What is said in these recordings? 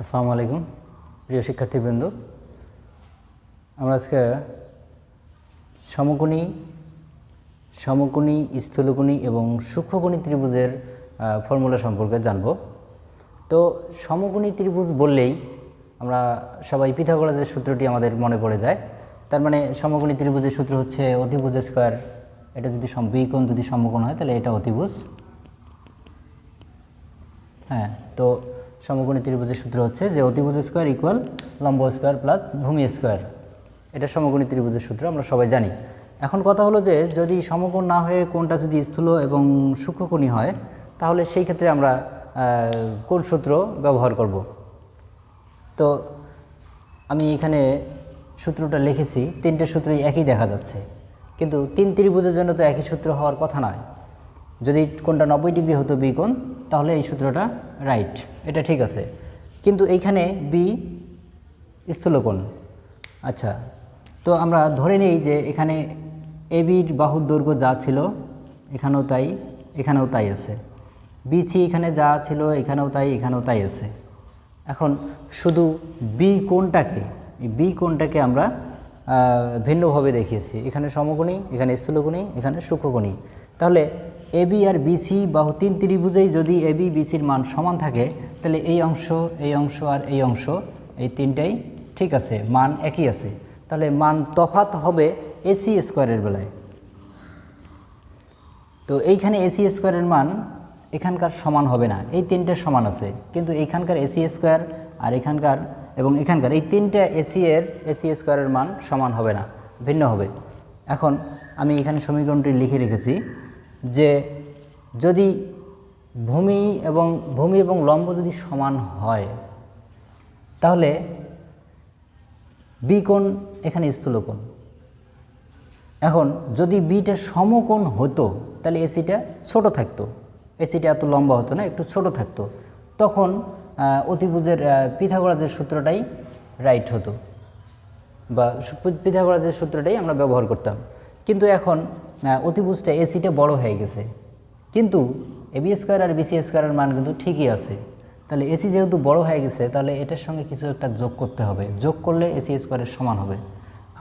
আসসালামু আলাইকুম, প্রিয় শিক্ষার্থীবৃন্দ। আমরা আজকে সমকোণী সমকোণী, স্থূলকোণী এবং সূক্ষ্মকোণী ত্রিভুজের ফর্মুলা সম্পর্কে জানব। তো সমকোণী ত্রিভুজ বললেই আমরা সবাই পিথাগোরাসের সূত্রটি আমাদের মনে পড়ে যায়। তার মানে সমকোণী ত্রিভুজের সূত্র হচ্ছে অতিভুজ স্কোয়ার। এটা যদি বিকোণ যদি সমকোণ হয়, তাহলে এটা অতিভুজ। হ্যাঁ তো সমকোণী ত্রিভুজের সূত্র হচ্ছে যে অতিভুজ স্কোয়ার ইকুয়াল লম্ব স্কোয়ার প্লাস ভূমি স্কোয়ার এটা সমকোণী ত্রিভুজের সূত্র, আমরা সবাই জানি। এখন কথা হলো যে যদি সমকোণ না হয়ে কোনটা যদি স্থূল এবং সূক্ষ্মকোণী হয়, তাহলে সেই ক্ষেত্রে আমরা কোন সূত্র ব্যবহার করব। তো আমি এখানে সূত্রটা লিখেছি, তিনটে সূত্রই একই দেখা যাচ্ছে। কিন্তু তিন ত্রিভুজের জন্য তো একই সূত্র হওয়ার কথা নয়। যদি কোনটা নব্বই ডিগ্রি হতো বি কোণ তাহলে এই সূত্রটা রাইট এটা ঠিক আছে। কিন্তু এইখানে বি স্থূলকোণ। আচ্ছা তো আমরা ধরে নিই যে এখানে এবির বাহুর দৈর্ঘ্য যা ছিল, এখানেও তাই এখানেও তাই আছে। বি বিসি এখানে যা ছিল, এখানেও তাই এখানেও তাই আছে। এখন শুধু বি কোনটাকে বি কোনটাকে আমরা ভিন্নভাবে দেখিয়েছি। এখানে সমকোণী, এখানে স্থূলকোণী, এখানে সূক্ষ্মকোণী। তাহলে এবি আর বিসি বাহু তিন ত্রিভুজেই যদি এবি বিসির মান সমান থাকে, তাহলে এই অংশ এই অংশ আর এই অংশ, এই তিনটাই ঠিক আছে, মান একই আছে। তাহলে মান তফাত হবে এসি স্কোয়ারের বেলায়। তো এইখানে এসি স্কোয়ারের মান এখানকার সমান হবে না, এই তিনটে সমান আছে। কিন্তু এইখানকার এসি স্কোয়ার আর এখানকার এবং এখানকার এই তিনটে এসি এর এসি স্কোয়ারের মান সমান হবে না, ভিন্ন হবে। এখন আমি এখানে সমীকরণটি লিখে রেখেছি। যে যদি ভূমি এবং ভূমি এবং লম্ব যদি সমান হয়, তাহলে বি কোণ এখানে স্থূলকোণ। এখন যদি বিটা সমকোণ হতো, তাহলে এসিটা ছোট থাকতো। এসিটা এত লম্বা হতো না, একটু ছোট থাকতো। তখন অতিভুজের পিথাগোরাসের সূত্রটাই রাইট হতো। বা পিথাগোরাসের সূত্রটাই আমরা ব্যবহার করতাম। কিন্তু এখন অতিভুজটা এসিটা বড় হয়ে গেছে। কিন্তু এবি স্কোয়ার আর বিসি স্কোয়ারের মান কিন্তু ঠিকই আছে। তাহলে এসি যেহেতু বড় হয়ে গেছে, তাহলে এটার সঙ্গে কিছু একটা যোগ করতে হবে। যোগ করলে এসি স্কোয়ারের সমান হবে।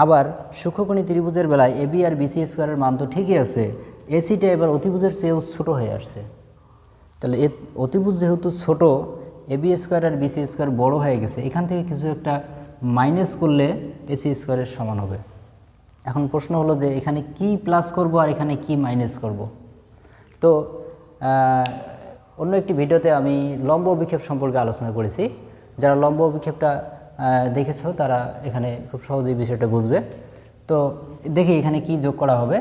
আবার সূক্ষ্মকোণী ত্রিভুজের বেলায় এবি আর বিসি স্কোয়ারের মান তো ঠিকই আছে এসিটা এবার অতিভুজের চেয়েও ছোট হয়ে আসছে। তাহলে এ অতিভুজ যেহেতু ছোট এবি স্কোয়ার আর বিসি স্কোয়ার বড় হয়ে গেছে, এখান থেকে কিছু একটা মাইনাস করলে এসি স্কোয়ারের সমান হবে। এখন প্রশ্ন হলো যে এখানে কি প্লাস করব আর এখানে কি মাইনাস করব? তো অন্য একটি ভিডিওতে আমি লম্ব অভিক্ষেপ সম্পর্কে আলোচনা করেছি। যারা লম্ব অভিক্ষেপটা দেখেছ তারা এখানে খুব সহজেই বিষয়টা বুঝবে। তো দেখি এখানে কি যোগ করা হবে।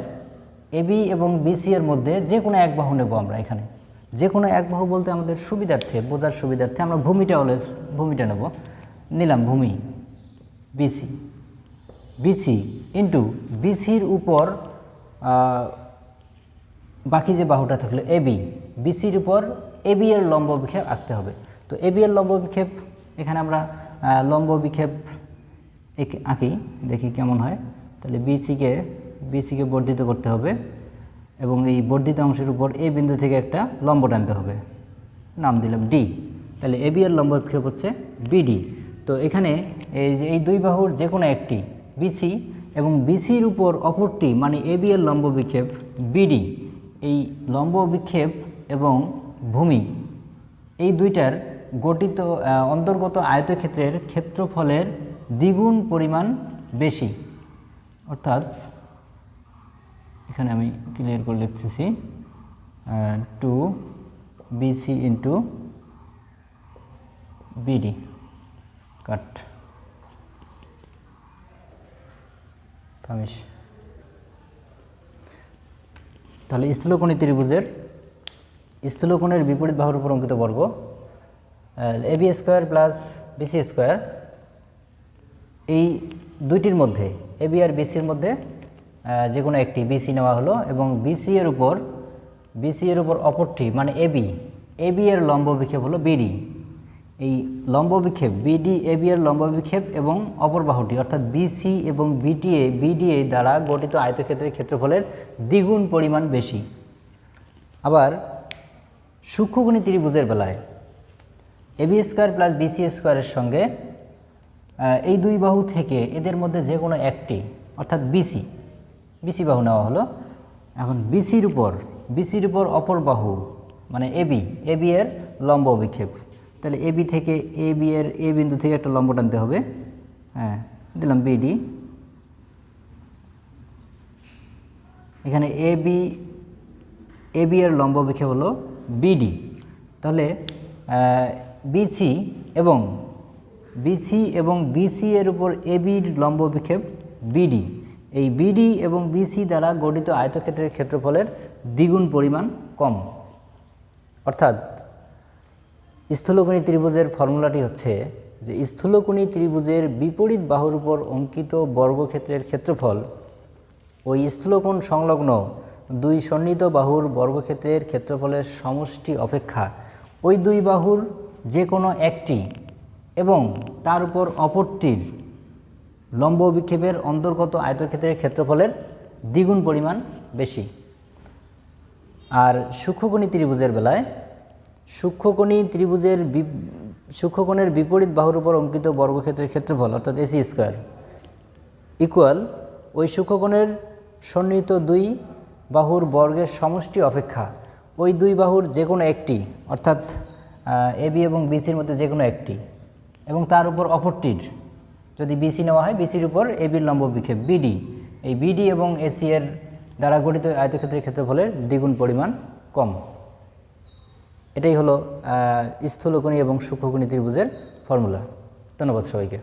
এবি এবং বিসি এর মধ্যে যে কোনো এক বাহু নেব আমরা এখানে। যে কোনো এক বাহু বলতে আমাদের সুবিধার্থে, বোঝার সুবিধার্থে আমরা ভূমিটা অলওয়েজ ভূমিটা নেব। নিলাম ভূমি বিসি বিসি ইন্টু বিসির উপর বাকি যে বাহুটা থাকল এবি বিসির উপর এবি এর লম্ব বিক্ষেপ আঁকতে হবে। তো এবি এর লম্ব বিক্ষেপ এখানে আমরা লম্ব বিক্ষেপ আঁকি, দেখি কেমন হয়। তাহলে বিসিকে বিসিকে বর্ধিত করতে হবে এবং এই বর্ধিত অংশের উপর এ বিন্দু থেকে একটা লম্ব টানতে হবে। নাম দিলাম ডি। তাহলে এবি এর লম্ব বিক্ষেপ হচ্ছে বিডি তো এখানে এই যে, এই দুই বাহুর যে কোনো একটি বিসি এবং বিসির উপর অপরটি মানে এবি এর লম্ব বিক্ষেপ, বিডি। এই লম্ব বিক্ষেপ এবং ভূমি, এই দুইটার গঠিত অন্তর্গত আয়তক্ষেত্রের ক্ষেত্রফলের দ্বিগুণ পরিমাণ বেশি। অর্থাৎ, এখানে আমি ক্লিয়ার করে লিখতেছি two BC into BD. Cut. থামিস তাহলে স্থূলকোণী ত্রিভুজের, স্থূলকোণের বিপরীত বাহুর উপর অঙ্কিত বর্গ AB square plus BC square এই দুইটির মধ্যে এবি আর বিসির মধ্যে যে কোনো একটি বিসি নেওয়া হলো এবং বিসি এর উপর বিসি এর উপর অপরটি মানে এবি এবি এর লম্ব বিক্ষেপ হলো বিডি এই লম্ব বিক্ষেপ বিডি এর লম্ব বিক্ষেপ এবং অপর বাহুটি, অর্থাৎ বিসি এবং বিটিএ বিডিএ দ্বারা গঠিত আয়তক্ষেত্রের ক্ষেত্রফলের দ্বিগুণ পরিমাণ বেশি। আবার সূক্ষ্মগণি ত্রিভুজের বেলায় এবি স্কোয়ার প্লাস বিসি স্কোয়ারের সঙ্গে এই দুই বাহু থেকে এদের মধ্যে যে কোনো একটি, অর্থাৎ বিসি বিসি বাহু নেওয়া হলো। এখন বিসির উপর বিসির উপর অপর বাহু মানে এবি এবি এর লম্ব অভিক্ষেপ তাহলে এবি থেকে এ বি এর এ বিন্দু থেকে একটা লম্ব টানতে হবে। হ্যাঁ দিলাম বিডি এখানে এ বি এ বি এর লম্ব বিক্ষেপ হলো বিডি তাহলে বিসি এবং বিসি এবং বিসি এর উপর এ বির লম্ব বিক্ষেপ বিডি এই বিডি এবং বিসি দ্বারা গঠিত আয়তক্ষেত্রের ক্ষেত্রফলের দ্বিগুণ পরিমাণ কম। অর্থাৎ স্থূলকোণী ত্রিভুজের ফর্মুলাটি হচ্ছে যে স্থূলকোণী ত্রিভুজের বিপরীত বাহুর উপর অঙ্কিত বর্গক্ষেত্রের ক্ষেত্রফল ওই স্থূলকোণ সংলগ্ন দুই সন্নিহিত বাহুর বর্গক্ষেত্রের ক্ষেত্রফলের সমষ্টি অপেক্ষা ওই দুই বাহুর যে কোনো একটি এবং তার উপর অপরটির লম্ব বিক্ষেপের অন্তর্গত আয়তক্ষেত্রের ক্ষেত্রফলের দ্বিগুণ পরিমাণ বেশি। আর সূক্ষ্মকোণী ত্রিভুজের বেলায় সূক্ষ্মকোণী ত্রিভুজের সূক্ষ্মকোণের বিপরীত বাহুর উপর অঙ্কিত বর্গক্ষেত্রের ক্ষেত্রফল, অর্থাৎ এসি স্কোয়ার ইকুয়াল ওই সূক্ষ্মকোণের সন্নিহিত দুই বাহুর বর্গের সমষ্টি অপেক্ষা। ওই দুই বাহুর যে কোনো একটি, অর্থাৎ এবি এবং বিসির মধ্যে যে কোনো একটি, এবং তার উপর অপরটির, যদি বিসি নেওয়া হয় বিসির উপর এবির লম্ব বিক্ষেপ বিডি এই বিডি এবং এসি এর দ্বারা গঠিত আয়তক্ষেত্রের ক্ষেত্রফলের দ্বিগুণ পরিমাণ কম। এটাই হলো স্থূলকোণী এবং সূক্ষ্মকোণী ত্রিভুজের ফর্মুলা ধন্যবাদ সবাইকে।